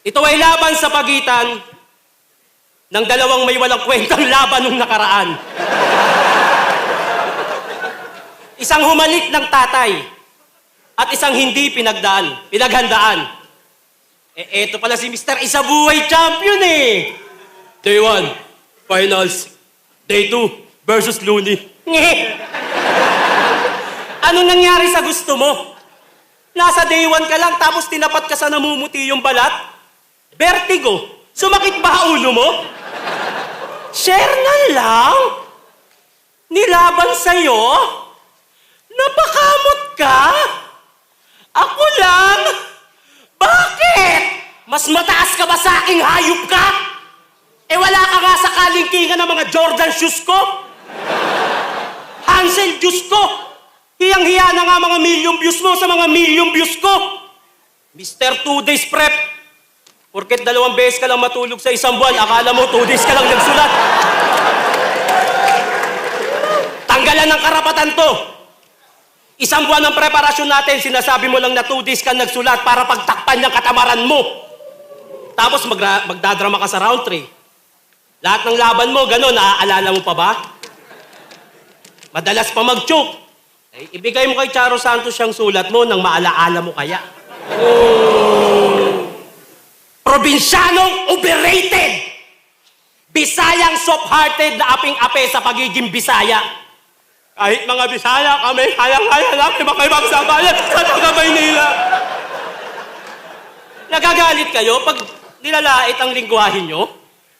Ito ay laban sa pagitan ng dalawang may walang kwentang laban nung nakaraan. Isang humalik ng tatay at isang hindi pinagdaan, pinaghandaan. Eh, eto pala si Mr. Isabuhay Champion eh. Day 1, finals. Day 2, versus Looney. Anong nangyari sa gusto mo? Nasa day 1 ka lang tapos tinapat ka sa namumuti yung balat? Vertigo. Sumakit ba ulo mo? Share na lang. Nilaban sa'yo? Napakamot ka? Ako lang? Bakit? Mas mataas ka ba sa aking hayop ka? Eh wala ka nga sa kalingkingan ng mga Jordan shoes ko? Hansel Diyos ko! Hiyang-hiya na nga mga million views mo sa mga million views ko! Mr. Two Days Prep, Porket dalawang beses ka lang matulog sa isang buwan, akala mo two days ka lang nagsulat. Tanggalan ng karapatan to. Isang buwan ng preparasyon natin, sinasabi mo lang na two days ka nagsulat para pagtakpan ng katamaran mo. Tapos magra- magdadrama ka sa round three. Lahat ng laban mo, gano'n, naaalala mo pa ba? Madalas pa mag-choke. Eh, ibigay mo kay Charo Santos siyang sulat mo nang maalaala mo kaya. Probinsyanong overrated! Bisayang soft-hearted na aping-ape sa pagiging Bisaya. Kahit mga Bisaya kami, kayang-kaya namin makibang sa bayan sa taga Maynila. Nagagalit kayo pag nilalait ang lingwahe nyo?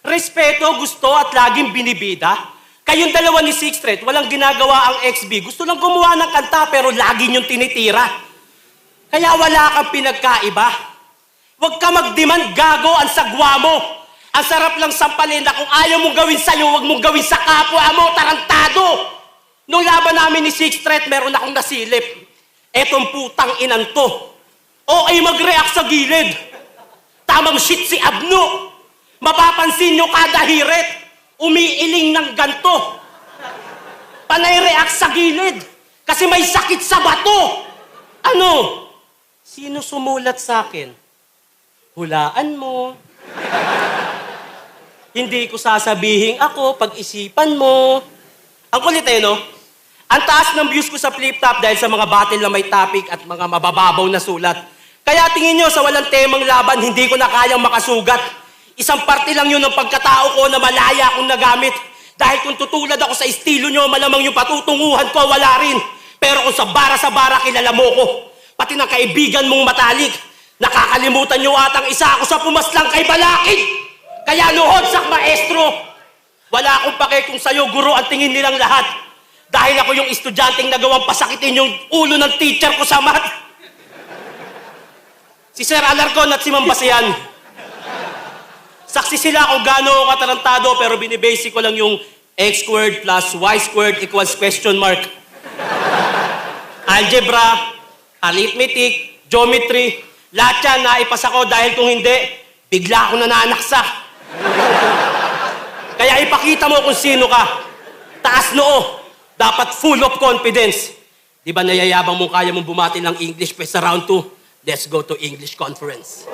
Respeto, gusto at laging binibida. Kayong dalawa ni Sixth Street, walang ginagawa ang XB. Gusto lang gumawa ng kanta pero lagi niyong tinitira. Kaya wala kang pinagkaiba. Huwag ka magdemand, gago ang sagwa mo. Ang sarap lang sampalin na kung ayaw mong gawin sa'yo, huwag mong gawin sa kapwa mo, tarantado. Nung laban namin ni Sixth Street, meron akong nasilip. Etong putang inan to. Okay mag-react sa gilid. Tamang shit si Abno. Mapapansin nyo kada hirit. Umiiling ng ganto. Panay react sa gilid. Kasi may sakit sa bato. Ano? Sino sumulat sa akin? Hulaan mo. Hindi ko sasabihin ako, pag-isipan mo. Ang kulit eh, no? Ang taas ng views ko sa flip top dahil sa mga battle na may topic at mga mabababaw na sulat. Kaya tingin nyo sa walang temang laban, hindi ko na kayang makasugat. Isang parte lang yun ng pagkatao ko na malaya akong nagamit. Dahil kung tutulad ako sa estilo nyo, malamang yung patutunguhan ko, wala rin. Pero kung sa bara sa bara, kilala mo ko. Pati ng kaibigan mong matalik. Nakakalimutan nyo atang isa ako sa pumaslang kay Balakid. Kaya luhod sa maestro. Wala akong pake kung sa'yo, guro, ang tingin nilang lahat. Dahil ako yung estudyanteng nagawang pasakitin yung ulo ng teacher ko sa math. Si Sir Alarcon at si Ma'am Basian. Saksi sila kung gaano katarantado pero binibasic ko lang yung x squared plus y squared equals question mark. Algebra, arithmetic, geometry, lahat yan naipasa ko dahil kung hindi, bigla ako nananaksa. Kaya ipakita mo kung sino ka. Taas noo. Dapat full of confidence. Di ba nayayabang mong kaya mong bumati ng English pa sa round 2? Let's go to English conference.